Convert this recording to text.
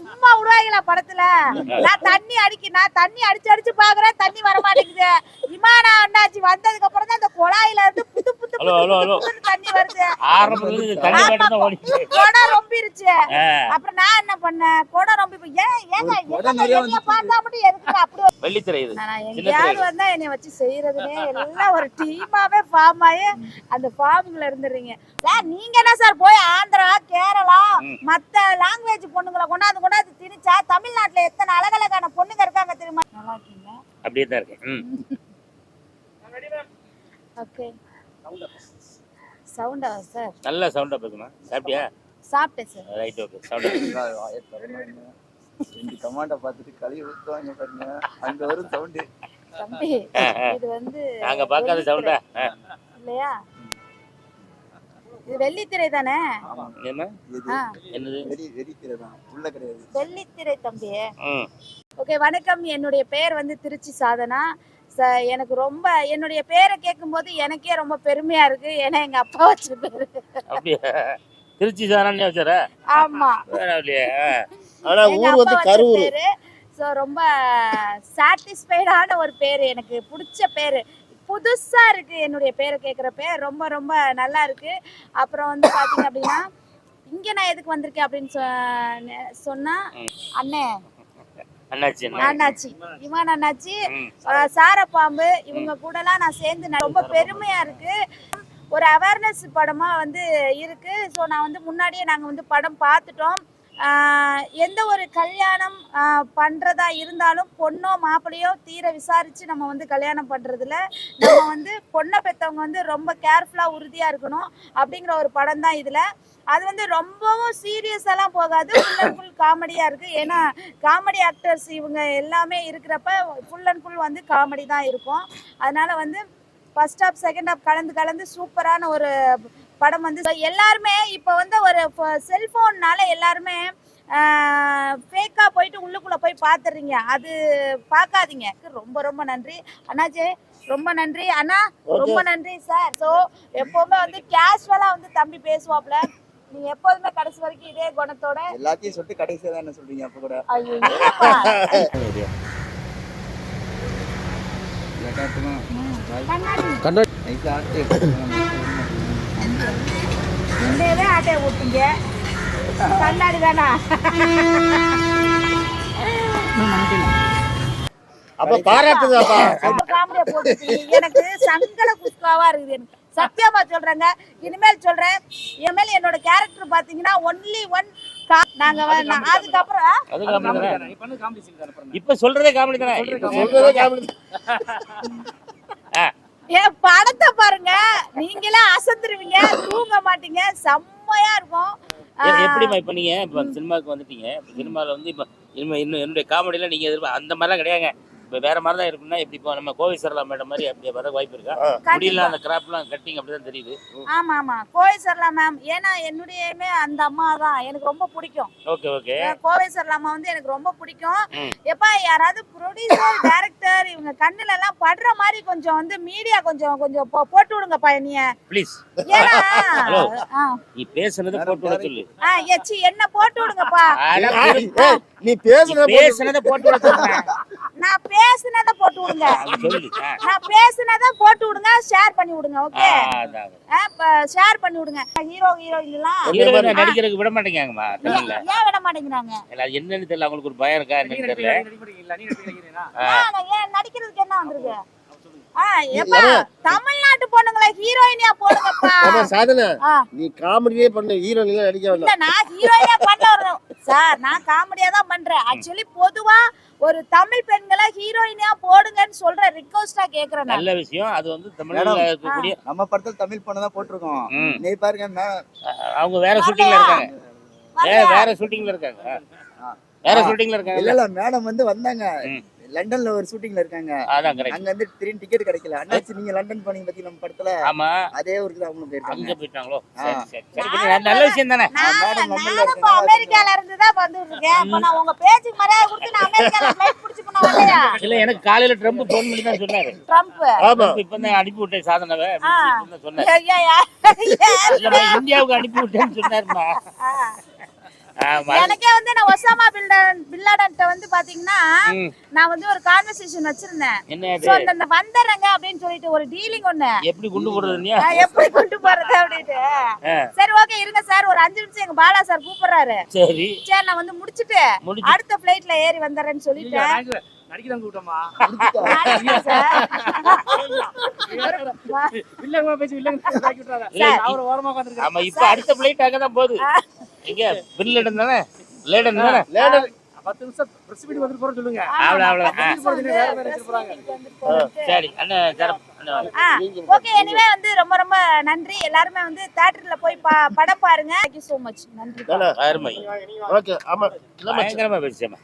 சும்மா விடுவாங்களா படத்துல? நான் தண்ணி அடிக்க நான் தண்ணி அடிச்சு அடிச்சு பாக்குறேன் தண்ணி வர மாட்டேங்குது விமானம் அண்ணாச்சி வந்ததுக்கு அப்புறம் தான் அந்த குழாயில இருந்து புது புது தண்ணி வருது. குடம் ரொம்பிருச்சு. அப்புறம் நான் என்ன பண்ணேன்? குடம் ரொம்பி ஏன் ஏங்க பார்த்தா மட்டும் எதுக்கு அப்படி வெள்ளித்திரை இது. நான் சின்ன எங்கேயாவது திரை. வந்தா என்னை வச்சு செய்யறதுனே எல்லாம் ஒரு டீமாவே ஃபார்ம் ஆகி அந்த ஃபார்முக்குள்ள இருந்துடுறீங்க. சார் நீங்க என்ன சார் போய் ஆந்திரா கேரளா. மத்த லாங்குவேஜ் பொண்ணுங்களை கொண்டாந்து கொண்டாந்து திணிச்சா தமிழ்நாட்டுல எத்தனை அழகழகான பொண்ணுங்க இருக்காங்க தெரியுமா? நல்லா இருக்கீங்க அப்படியே தான் இருக்கு ம். ஓகே. சவுண்டா சார்? நல்ல சவுண்டா பேசுமா சாப்பிட்டியா? சாப்பிட்டேன் சார். Right okay. சவுண்ட் ரெண்டு கமாண்டை பார்த்துட்டு கழுவி ஊத்துவாங்க பாருங்க. அங்க வரும் சவுண்டு. தம்பி இது வந்து நாங்க பார்க்காத சவுண்டா? இல்லையா? இது வெள்ளித்திரை தானே? என்ன? என்னது? வெடி வெடிக்கிறது தான். உள்ள கிடையாது. வெள்ளித்திரை தம்பி. ஓகே வணக்கம். என்னுடைய பேர் வந்து திருச்சி சாதனா. ச எனக்கு ரொம்ப என்னுடைய பேரை கேட்கும்போது எனக்கே ரொம்ப பெருமையா இருக்கு. ஏன்னா எங்க அப்பா வச்ச பேரு அப்படியா? திருச்சி சாரானே வச்சாரா? ஆமா. இல்லையா. ஆனா எங்க ஊர் வந்து கரூர். ஸோ ரொம்ப சாட்டிஸ்ஃபைடான ஒரு பேர். எனக்கு பிடிச்ச பேர். புதுசா இருக்கு. என்னுடைய பேரை கேட்குற பேர் ரொம்ப ரொம்ப நல்லா இருக்கு. அப்புறம் வந்து பாத்தீங்க அப்படின்னா இங்க நான் எதுக்கு வந்திருக்கேன் அப்படின்னு சொன்னா அண்ணே. அண்ணாச்சி இவன் அண்ணாச்சி. சாரப்பாம்பு. இவங்க கூடலாம் நான் சேர்ந்து ரொம்ப பெருமையா இருக்கு. ஒரு அவேர்னஸ் படமா வந்து இருக்கு. ஸோ நான் வந்து முன்னாடியே நாங்கள் வந்து படம் பார்த்துட்டோம். எந்த ஒரு கல்யாணம் பண்ணுறதா இருந்தாலும் பொண்ணோ மாப்பிள்ளையோ தீர விசாரித்து நம்ம வந்து கல்யாணம் பண்ணுறதுல நம்ம வந்து பொண்ணை பெற்றவங்க வந்து ரொம்ப கேர்ஃபுல்லாக உறுதியாக இருக்கணும் அப்படிங்கிற ஒரு படம் தான் இதில். அது வந்து ரொம்பவும் சீரியஸெல்லாம் போகாது. ஃபுல் அண்ட் ஃபுல் காமெடியாக இருக்குது ஏன்னா காமெடி ஆக்டர்ஸ் இவங்க எல்லாமே இருக்கிறப்ப ஃபுல் அண்ட் ஃபுல் வந்து காமெடி தான் இருக்கும். அதனால் வந்து ஃபஸ்ட் ஹாப் செகண்ட் ஹாப் கலந்து கலந்து சூப்பரான ஒரு படம் வந்து எல்லாருமே இப்போ வந்து ஒரு செல்ஃபோன்னால எல்லாருமே ஃபேக்காக போயிட்டு உள்ளுக்குள்ளே போய் பார்த்துடுறீங்க அது பார்க்காதீங்க ரொம்ப ரொம்ப நன்றி. அண்ணாஜே ரொம்ப நன்றி. அண்ணா ரொம்ப நன்றி சார் ஸோ எப்போவுமே வந்து கேஷுவலாக வந்து தம்பி பேசுவாப்ல. நீங்க எப்போதுமே கடைசி வரைக்கும் இதே குணத்தோட எல்லாத்தையும் சொல்லிட்டு கடைசியா தான் என்ன சொல்றீங்க அப்ப கூட? காட்டுமா கண்ணாடி. இதே ஆட்டையை ஓட்டுங்க கண்ணாடி தானா? அப்ப பாராட்டுதாப்பா. எனக்கு சங்கட குஸ்காவா இருக்குது. எனக்கு சத்தியமா சொல்றேங்க. இனிமேல் சொல்றேன். இனிமேல் என்னோட கேரக்டர் பாத்தீங்கன்னா ஒன்லி ஒன் நாங்க அதுக்கப்புறம் இப்ப சொல்றதே காமெடி தானே. சொல்றதே காமெடி என் படத்தை பாருங்க. நீங்களே அசந்துருவீங்க தூங்க மாட்டீங்க செம்மையா இருக்கும். எப்படிமா இப்ப நீங்க? இப்ப சினிமாவுக்கு வந்துட்டீங்க. சினிமால வந்து இப்ப என்னுடைய காமெடியில நீங்க எதிர்ப்பா அந்த மாதிரிலாம் கிடையாதுங்க. இப்ப வேற மாதிரி தான் இருக்குன்னா இப்படி இப்போ நம்ம கோவை சரலா மேடம் மாதிரி அப்படி வர வாய்ப்பு இருக்கா? முடியல அந்த கிராப்லாம் கட்டிங் அப்படிதான் தெரியுது. ஆமா ஆமா கோவை சரலா மேம் ஏன்னா என்னுடையமே அந்த அம்மா தான். எனக்கு ரொம்ப பிடிக்கும். Okay okay. கோவை சரலா அம்மா வந்து எனக்கு ரொம்ப பிடிக்கும். எப்பா யாராவது ப்ரொடியூசர் டைரக்டர் இவங்க கண்ணுல எல்லாம் படுற மாதிரி கொஞ்சம் வந்து மீடியா கொஞ்சம் கொஞ்சம் போட்டு விடுங்கப்பா என்னைய ப்ளீஸ் நீ பேசுனதை போட்டு விட சொல்லு. ஆ, எச்சி என்ன போட்டு விடுங்கப்பா. நீ நீ பேசுன பேசுனதை போட்டு விட நான் பேசுனதை போட்டு விடுங்க. நான் பேசுனதை போட்டு விடுங்க ஷேர் பண்ணி விடுங்க ஓகே. ஷேர் பண்ணி விடுங்க. ஹீரோ ஹீரோயின் எல்லாம் ஹீரோயினை நடிக்கிறதுக்கு விட மாட்டேங்காங்கம்மா தமிழ்ல ஏன் விட மாட்டேங்கிறாங்க? என்னன்னு தெரியல அவங்களுக்கு ஒரு பயம் இருக்கா என்னன்னு தெரியல. ஏன் நடிக்கிறதுக்கு என்ன வந்திருக்கு? தமிழ்நாட்டு பொண்ணுங்களை ஹீரோயினியா போடுங்கப்பா. சாதனை நீ காமெடியே பண்ணு ஹீரோயின் நடிக்க வேண்டாம். இல்ல நான் ஹீரோயினியா பண்ண வரணும் சார் நான் காமெடியா தான் பண்றேன் ஆக்சுவலி பொதுவா ஒரு தமிழ் பெண்களை ஹீரோயினியா போடுங்கன்னு சொல்ற ரிக்வஸ்டா கேக்குறேன் நல்ல விஷயம் அது வந்து தமிழ்ல மேடம். இருக்கக்கூடிய நம்ம படத்துல தமிழ் பொண்ணு தான் போட்டிருக்கோம். நீ பாருங்க அவங்க வேற ஷூட்டிங்ல இருக்காங்க வேற ஷூட்டிங்ல இருக்காங்க. வேற. ஷூட்டிங்ல இல்ல இருக்காங்க இல்ல மேடம் வந்து வந்தாங்க. லண்டன்ல ஒரு ஷூட்டிங்ல இருக்காங்க. அதான் கரெக்ட் அங்க வந்து திடீர்னு டிக்கெட் கிடைக்கல. அண்ணாச்சி நீங்க லண்டன் போனீங்க பத்தி நம்ம படத்துல? ஆமா. அதே ஊருக்கு தான் அவங்களும் அங்க போயிருக்காங்க போயிட்டாங்களோ நல்ல- விஷயம் தானே? நான் மேடம் நம்மள அமெரிக்கால இருந்து தான் வந்துட்டு இருக்கேன் இப்ப நான் உங்க பேச்சுக்கு மரியாதை கொடுத்து நான் அமெரிக்கால ஃபிளைட் பிடிச்சு போன வரலையா இல்ல எனக்கு காலையில ட்ரம்ப் போன் பண்ணி தான் சொன்னாரு. ட்ரம்ப் ஆமா. இப்ப தான் அனுப்பி விட்டேன் சாதனவை ஆ. சொன்னேன் ஐயா, இந்தியாவுக்கு அனுப்பி விட்டேன்னு சொன்னாருமா. எனக்கே வந்து நான் ஒசாமா பில்டன் பில்லாடன்ட்ட வந்து பாத்தீங்கன்னா. நான் வந்து ஒரு கான்வர்சேஷன் வச்சிருந்தேன். சோ அந்த வந்துடுறேங்க அப்படின்னு சொல்லிட்டு ஒரு டீலிங் ஒண்ணு. எப்படி குண்டு போடுறதுனியா நான் எப்படி கொண்டு போறது அப்படின்ட்டு. ஆ. சரி ஓகே இருங்க சார் ஒரு அஞ்சு நிமிஷம் எங்க பாலா சார் கூப்பிடுறாரு. சரி. சரி நான் வந்து முடிச்சிட்டு முடிச்சு. அடுத்த பிளைட்ல ஏறி வந்துடுறேன்னு சொல்லிட்டேன். நடிக்கிறாங்க கூட்டமா வில்லங்கமா பேசி சார். அவர் ஓரமா உட்காந்துருக்காரு ஆமா இப்ப அடுத்த பிளைட் அங்கதான் போகுது. எங்க? தானே? லேடன் தானே? லேடர் பத்து நிமிஷம் பிரஸ் மீட் வந்து போற சொல்லுங்க. அவ்வளவு அவ்வளவு. சரி அண்ணன் ஓகே எனிவே வந்து ரொம்ப ரொம்ப நன்றி. எல்லாருமே வந்து தியேட்டர்ல போய் பா- படம் பாருங்க. தேங்க்யூ சோ மச் நன்றி. அருமை. ஓகே ஆமா பயங்கரமா பேசியம்மா